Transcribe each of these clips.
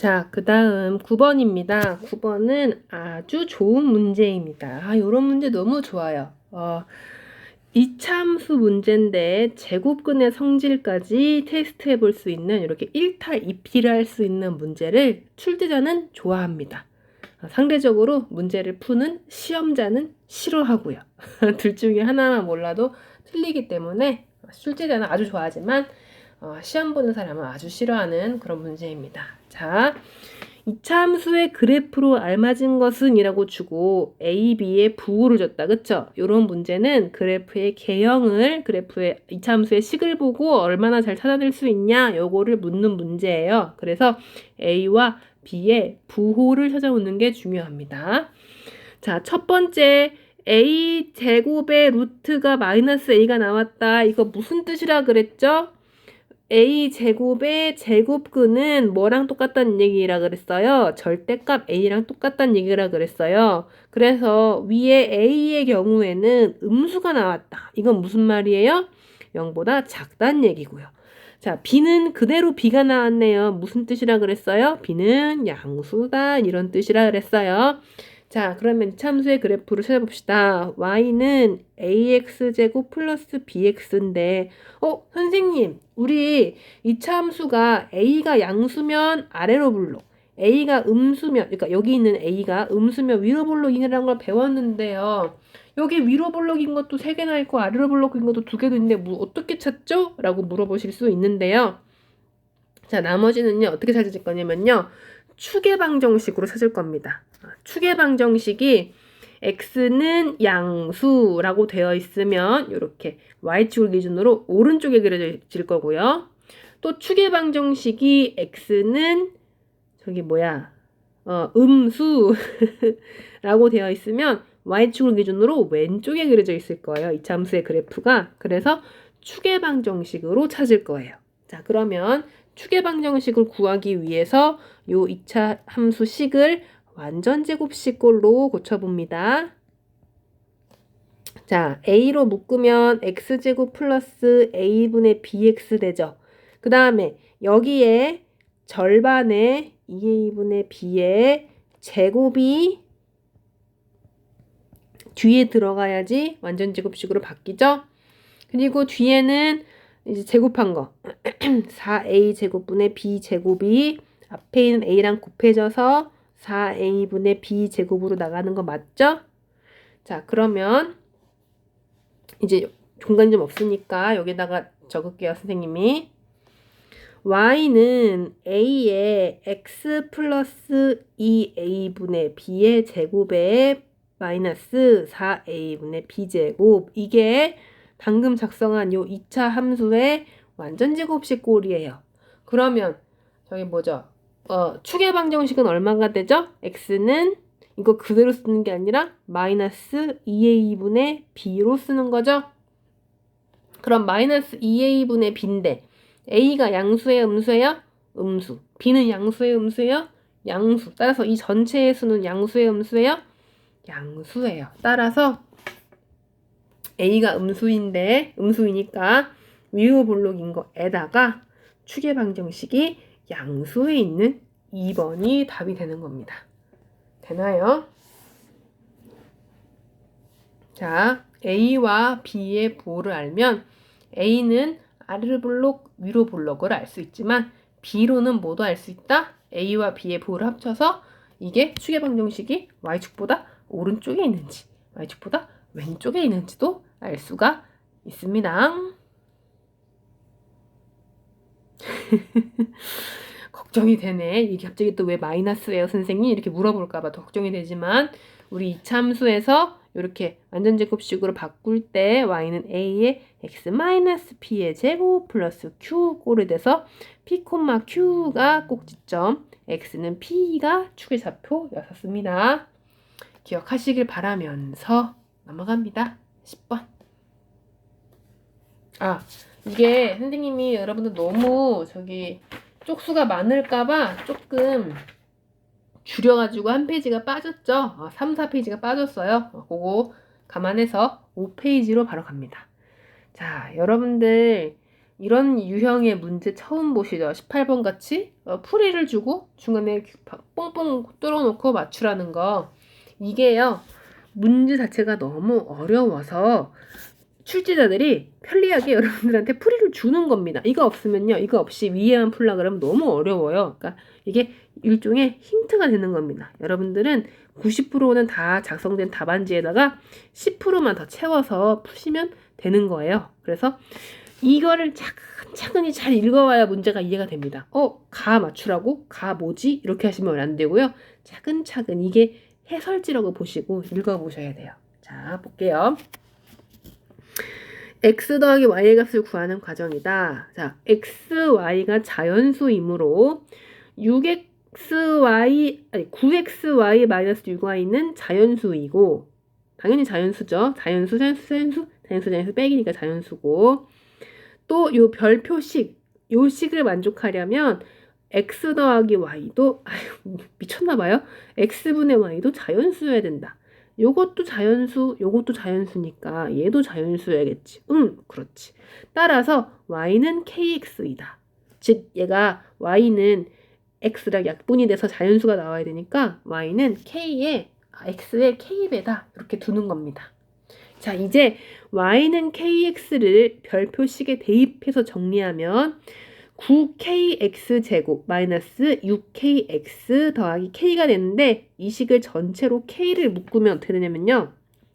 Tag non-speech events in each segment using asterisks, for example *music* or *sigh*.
자, 그 다음 9번입니다. 9번은 아주 좋은 문제입니다. 아, 요런 문제 너무 좋아요. 어, 이참수 문제인데 제곱근의 성질까지 테스트해 볼 수 있는 이렇게 1탈 2피를 할 수 있는 문제를 출제자는 좋아합니다. 어, 상대적으로 문제를 푸는 시험자는 싫어하고요. *laughs* 둘 중에 하나만 몰라도 틀리기 때문에 출제자는 아주 좋아하지만 어, 시험 보는 사람은 아주 싫어하는 그런 문제입니다. 자, 이참수의 그래프로 알맞은 것은 이라고 주고 A, B의 부호를 줬다. 그쵸? 이런 문제는 그래프의 개형을 그래프의 이참수의 식을 보고 얼마나 잘 찾아낼 수 있냐 요거를 묻는 문제예요. 그래서 A와 B의 부호를 찾아오는 게 중요합니다. 자, 첫 번째 A 제곱의 루트가 마이너스 A가 나왔다. 이거 무슨 뜻이라 그랬죠? A 제곱의 제곱근은 뭐랑 똑같다는 얘기라 그랬어요? 절대값 a랑 똑같다는 얘기라 그랬어요. 그래서 위에 a의 경우에는 음수가 나왔다. 이건 무슨 말이에요? 0보다 작다는 얘기고요. 자, b는 그대로 b가 나왔네요. 무슨 뜻이라 그랬어요? b는 양수다. 이런 뜻이라 그랬어요. 자, 그러면 참수의 그래프를 찾아봅시다. y는 ax제곱 플러스 bx인데, 어, 선생님, 우리 이 참수가 a가 양수면 아래로 불러, a가 음수면, 그러니까 여기 있는 a가 음수면 위로 볼록이라는 걸 배웠는데요. 여기 위로 볼록인 것도 세 개나 있고 아래로 볼록인 것도 두 개도 있는데 뭐 어떻게 찾죠? 라고 물어보실 수 있는데요. 자, 나머지는요, 어떻게 찾을 거냐면요. 추계방정식으로 찾을 겁니다. 추계방정식이 x는 양수라고 되어 있으면 이렇게 y축을 기준으로 오른쪽에 그려질 거고요. 또 추계방정식이 x는 저기 뭐야 어, 음수라고 되어 있으면 y축을 기준으로 왼쪽에 그려져 있을 거예요. 이 참수의 그래프가 그래서 추계방정식으로 찾을 거예요. 자 그러면 추계방정식을 구하기 위해서 요 2차 함수 식을 완전 제곱식꼴로 고쳐봅니다. 자, a로 묶으면 x제곱 플러스 a분의 bx 되죠. 그 다음에 여기에 절반의 2a분의 b의 제곱이 뒤에 들어가야지 완전 제곱식으로 바뀌죠. 그리고 뒤에는 이제 제곱한 거 *clears throat* 4a 제곱분의 b 제곱이 앞에 있는 a랑 곱해져서 4a분의 b제곱으로 나가는 거 맞죠? 자, 그러면 이제 공간이 좀 없으니까 여기다가 적을게요, 선생님이. y는 a의 x 플러스 2a분의 b의 제곱에 마이너스 4a분의 b제곱 이게 방금 작성한 요 2차 함수의 완전 제곱식 꼴이에요. 그러면 저기 뭐죠? 어, 추계 방정식은 얼마가 되죠? x는 이거 그대로 쓰는 게 아니라 마이너스 2a분의 b로 쓰는 거죠. 그럼 마이너스 2a분의 b인데 a가 양수예요, 음수예요? 음수. b는 양수예요, 음수예요? 양수. 따라서 이 전체의 수는 양수예요, 음수예요? 양수예요. 따라서 a가 음수인데 음수이니까 위로 볼록인 거에다가 추계 방정식이 양수에 있는 2번이 답이 되는 겁니다. 되나요? 자, A와 B의 부호를 알면 A는 아래로 볼록, 위로 볼록을 알 수 있지만 B로는 뭐도 알수 있다? A와 B의 부호를 합쳐서 이게 추계방정식이 Y축보다 오른쪽에 있는지 Y축보다 왼쪽에 있는지도 알 수가 있습니다. *laughs* 걱정이 되네. 이게 갑자기 또 왜 마이너스예요, 선생님? 이렇게 물어볼까봐 걱정이 되지만 우리 이참수에서 이렇게 완전 제곱식으로 바꿀 때 y는 a의 x 마이너스 p의 제곱 플러스 q 꼴이 돼서 p 콤마 q가 꼭지점, x는 p가 축의 좌표였었습니다. 기억하시길 바라면서 넘어갑니다. 10번. 아, 이게 선생님이 여러분들 너무 저기 쪽수가 많을까봐 조금 줄여가지고 한 페이지가 빠졌죠. 어, 3, 4페이지가 빠졌어요. 어, 그거 감안해서 5페이지로 바로 갑니다. 자, 여러분들 이런 유형의 문제 처음 보시죠? 18번 같이 어, 풀이를 주고 중간에 뽕뽕 뚫어놓고 맞추라는 거. 이게요. 문제 자체가 너무 어려워서 출제자들이 편리하게 여러분들한테 풀이를 주는 겁니다. 이거 없으면요. 이거 없이 위에만 풀라 그러면 너무 어려워요. 그러니까 이게 일종의 힌트가 되는 겁니다. 여러분들은 90%는 다 작성된 답안지에다가 10%만 더 채워서 푸시면 되는 거예요. 그래서 이거를 차근차근히 잘 읽어와야 문제가 이해가 됩니다. 어, 가 맞추라고? 가 뭐지? 이렇게 하시면 안 되고요. 차근차근 이게 해설지라고 보시고 읽어보셔야 돼요. 자, 볼게요. x 더하기 y의 값을 구하는 과정이다. 자, x, y가 자연수이므로 6xy, 아니 9xy 마이너스 6y는 자연수이고 당연히 자연수죠. 자연수, 자연수, 자연수, 자연수, 자연수 빼기니까 자연수고 또 요 별표식, 요 식을 만족하려면 x 더하기 y도 아유 미쳤나 봐요. x분의 y도 자연수여야 된다. 요것도 자연수, 요것도 자연수니까 얘도 자연수여야겠지. 응, 그렇지. 따라서 y는 kx이다. 즉 얘가 y는 x랑 약분이 돼서 자연수가 나와야 되니까 y는 k의 아, x의 k배다. 이렇게 두는 겁니다. 자, 이제 y는 kx를 별표식에 대입해서 정리하면 9kx제곱 마이너스 6kx 더하기 k가 되는데 이 식을 전체로 k를 묶으면 되냐면요.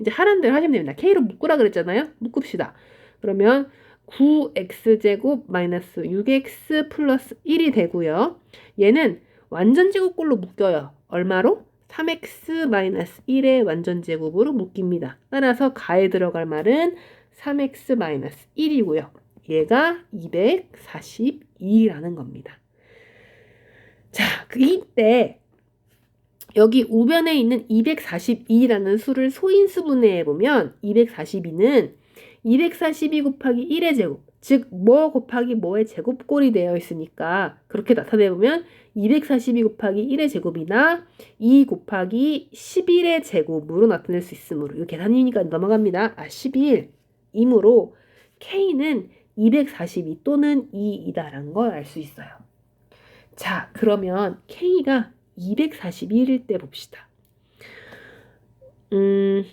이제 하라는 대로 하시면 됩니다. k로 묶으라 그랬잖아요. 묶읍시다. 그러면 9x제곱 마이너스 6x 플러스 1이 되고요. 얘는 완전 제곱꼴로 묶여요. 얼마로? 3x 마이너스 1의 완전 제곱으로 묶입니다. 따라서 가에 들어갈 말은 3x 마이너스 1이고요. 얘가 242라는 겁니다. 자, 그 이때 여기 우변에 있는 242라는 수를 소인수 분해해 보면 242는 242 곱하기 1의 제곱, 즉 뭐 곱하기 뭐의 제곱꼴이 되어 있으니까 그렇게 나타내 보면 242 곱하기 1의 제곱이나 2 곱하기 11의 제곱으로 나타낼 수 있으므로 이거 계산이니까 넘어갑니다. 아 11이므로 k는 242 또는 2이다라는 걸 알 수 있어요. 자, 그러면 K가 241일 때 봅시다. 음,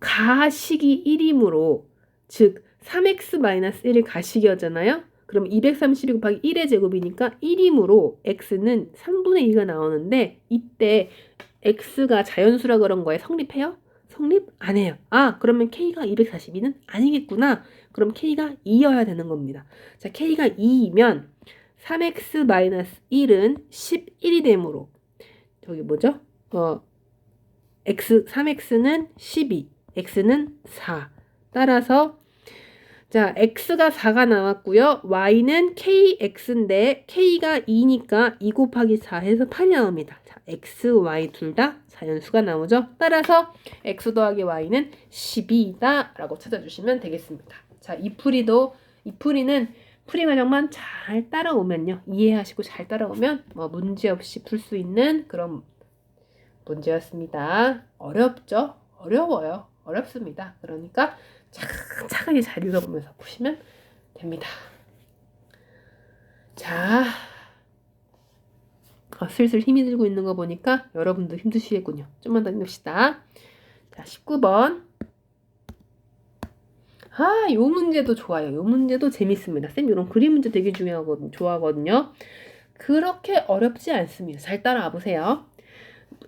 가식이 1이므로, 즉, 3x-1을 가식이었잖아요? 그럼 232 곱하기 1의 제곱이니까 1이므로 x는 3분의 2가 나오는데, 이때 x가 자연수라 그런 거에 성립해요? 성립 안 해요. 아, 그러면 k가 242는 아니겠구나. 그럼 k가 2여야 되는 겁니다. 자, k가 2이면 3x-1은 11이 되므로 저기 뭐죠? 어, x 3x는 12, x는 4. 따라서 자, x가 4가 나왔고요. y는 kx인데 k가 2니까 2 곱하기 4 해서 8이 나옵니다. 자, x, y 둘 다 자연수가 나오죠. 따라서 x 더하기 y는 12이다 라고 찾아주시면 되겠습니다. 자, 이 풀이도 이 풀이는 풀이 과정만 잘 따라오면요. 이해하시고 잘 따라오면 뭐 문제 없이 풀 수 있는 그런 문제였습니다. 어렵죠? 어려워요. 어렵습니다. 그러니까 차근차근히 잘 읽어보면서 푸시면 됩니다. 자, 어, 슬슬 힘이 들고 있는 거 보니까 여러분도 힘드시겠군요. 좀만 더 읽읍시다. 자, 19번. 아, 요 문제도 좋아요. 요 문제도 재밌습니다. 쌤 이런 그림 문제 되게 중요하거든요. 좋아하거든요. 그렇게 어렵지 않습니다. 잘 따라와 보세요.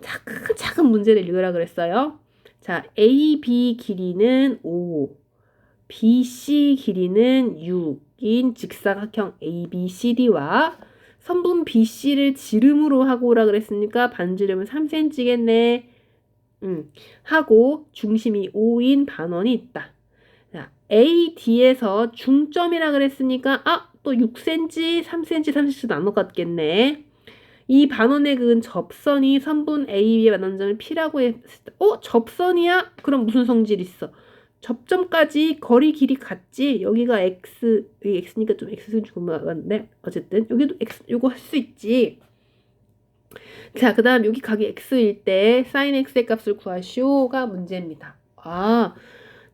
작은 작은 문제를 읽으라 그랬어요. 자, A, B 길이는 5, B, C 길이는 6인 직사각형 A, B, C, D와 선분 BC를 지름으로 하고 오라 그랬으니까 반지름은 3cm겠네. 음, 하고 중심이 5인 반원이 있다. AD에서 중점이라 그랬으니까 아, 또 6cm, 3cm, 30cm 나눠 갔겠네. 이 반원의 극은 접선이 선분 AB의 만원점을 P라고 했을 때 어? 접선이야? 그럼 무슨 성질 있어? 접점까지 거리 길이 같지? 여기가 X, 여기 X니까 좀 X 주고 맞네. 어쨌든 여기도 X 요거 할 수 있지. 자, 그 다음 여기 각이 X일 때 sin X의 값을 구하시오가 문제입니다. 아,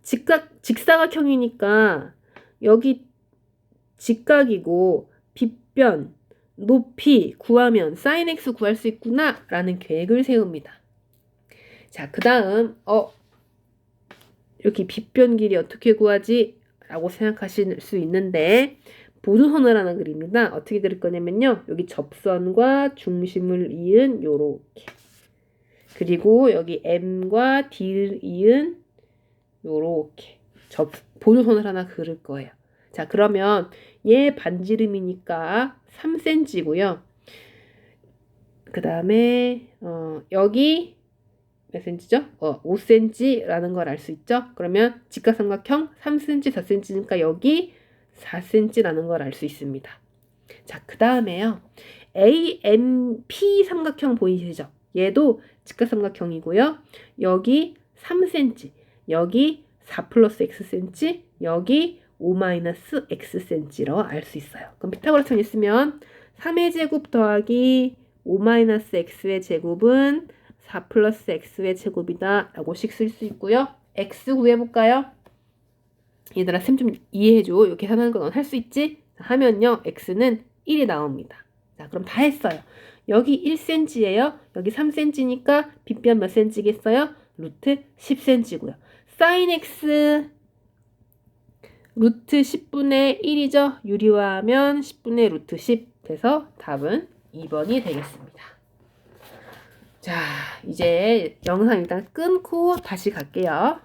직각, 직사각형이니까 여기 직각이고 빗변, 높이 구하면 sin x 구할 수 있구나 라는 계획을 세웁니다. 자, 그 다음 어 이렇게 빗변 길이 어떻게 구하지? 라고 생각하실 수 있는데 보조선을 하나 그립니다. 어떻게 그릴 거냐면요. 여기 접선과 중심을 이은 요렇게 그리고 여기 M과 D를 이은 요렇게 접 보조선을 하나 그릴 거예요. 자, 그러면 얘 반지름이니까 3cm고요. 그 다음에 어, 여기 몇 cm죠? 어, 5cm라는 걸 알 수 있죠? 그러면 직각삼각형 3cm, 4cm니까 여기 4cm라는 걸 알 수 있습니다. 자, 그 다음에요. AMP 삼각형 보이시죠? 얘도 직각삼각형이고요. 여기 3cm, 여기 4 플러스 xcm, 여기 5 마이너스 xcm로 알 수 있어요. 그럼 피타고라스 있으면 3의 제곱 더하기 5 마이너스 x의 제곱은 4 플러스 x의 제곱이다 라고씩 쓸수 있고요. x 구해볼까요? 얘들아 쌤 좀 이해해줘. 이렇게 계산하는 건 할 수 있지? 자, 하면요. x는 1이 나옵니다. 자 그럼 다 했어요. 여기 1cm예요. 여기 3cm니까 빗변 몇 cm겠어요? 루트 10cm고요. Sin x 루트 10분의 1이죠. 유리화하면 10분의 루트 10 돼서 답은 2번이 되겠습니다. 자, 이제 영상 일단 끊고 다시 갈게요.